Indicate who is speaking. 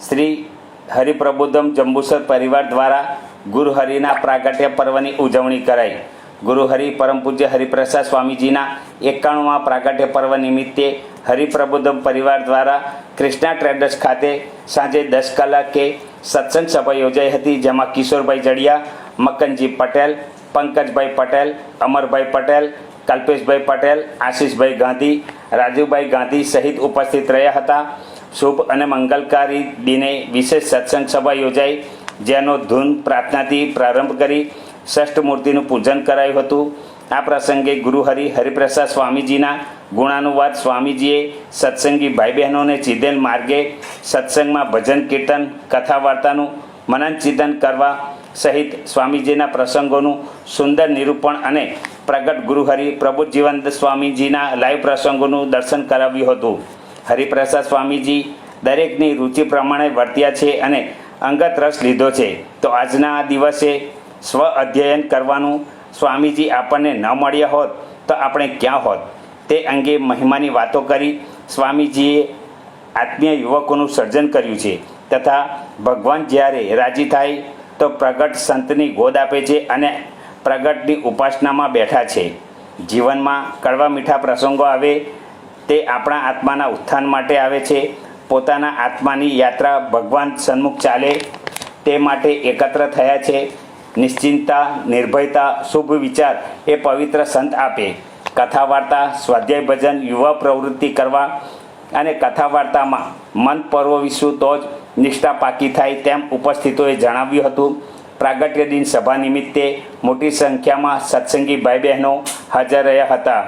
Speaker 1: શ્રી હરિપ્રબુદ્ધમ જંબુસર પરિવાર દ્વારા ગુરુહરિના પ્રાગટ્ય પર્વની ઉજવણી કરાઈ. ગુરુહરિ પરમ પૂજ્ય હરિપ્રસાદ સ્વામીજીના એકાણુંમાં પ્રાગટ્ય પર્વ નિમિત્તે હરિપ્રબુદ્ધમ પરિવાર દ્વારા કૃષ્ણા ટ્રેડર્સ ખાતે સાંજે દસ કલાકે સત્સંગ સભા યોજાઈ હતી, જેમાં કિશોરભાઈ જડિયા મકનજી પટેલ, પંકજભાઈ પટેલ, અમરભાઈ પટેલ, કલ્પેશભાઈ પટેલ, આશીષભાઈ ગાંધી, રાજુભાઈ ગાંધી સહિત ઉપસ્થિત રહ્યા હતા. શુભ અને મંગલકારી દિને વિશેષ સત્સંગ સભા યોજાઈ, જેનો ધૂન પ્રાર્થનાથી પ્રારંભ કરી ષષ્ઠ મૂર્તિનું પૂજન કરાયું હતું. આ પ્રસંગે ગુરુહરિ હરિપ્રસાદ સ્વામીજીના ગુણાનુવાદ સ્વામીજીએ સત્સંગી ભાઈ બહેનોને ચીધેલ માર્ગે સત્સંગમાં ભજન કીર્તન કથા વાર્તાનું મનન ચિંતન કરવા સહિત સ્વામીજીના પ્રસંગોનું સુંદર નિરૂપણ અને પ્રગટ ગુરુહરિ પ્રબુજીવંત સ્વામીજીના લાઈવ પ્રસંગોનું દર્શન કરાવ્યું હતું. હરિપ્રસાદ સ્વામીજી દરેકની રુચિ પ્રમાણે વર્ત્યા છે અને અંગત રસ લીધો છે. તો આજના આ દિવસે સ્વ અધ્યયન કરવાનું સ્વામીજી આપણને ન મળ્યા હોત તો આપણે ક્યાં હોત? તે અંગે મહિમાની વાતો કરી સ્વામીજીએ આત્મીય યુવકોનું સર્જન કર્યું છે તથા ભગવાન જ્યારે રાજી થાય તો પ્રગટ સંતની ગોદ આપે છે અને પ્રગટની ઉપાસનામાં બેઠા છે. જીવનમાં કડવા મીઠા પ્રસંગો આવે તે આપણા આત્માના ઉત્થાન માટે આવે છે. પોતાના આત્માની યાત્રા ભગવાન સન્મુખ ચાલે. તે માટે એકત્ર થયા છે. નિશ્ચિંતતા, નિર્ભયતા, શુભ વિચાર એ પવિત્ર સંત આપે. કથા વાર્તા સ્વાધ્યાય ભજન, યુવા પ્રવૃત્તિ કરવા અને કથા વાર્તામાં મન પરોવીશું તો જ નિષ્ઠા પાકી થાય તેમ ઉપસ્થિતોએ જણાવ્યું હતું. પ્રાગટ્ય દિન સભા નિમિત્તે મોટી સંખ્યામાં સત્સંગી ભાઈ બહેનો હાજર રહ્યા હતા.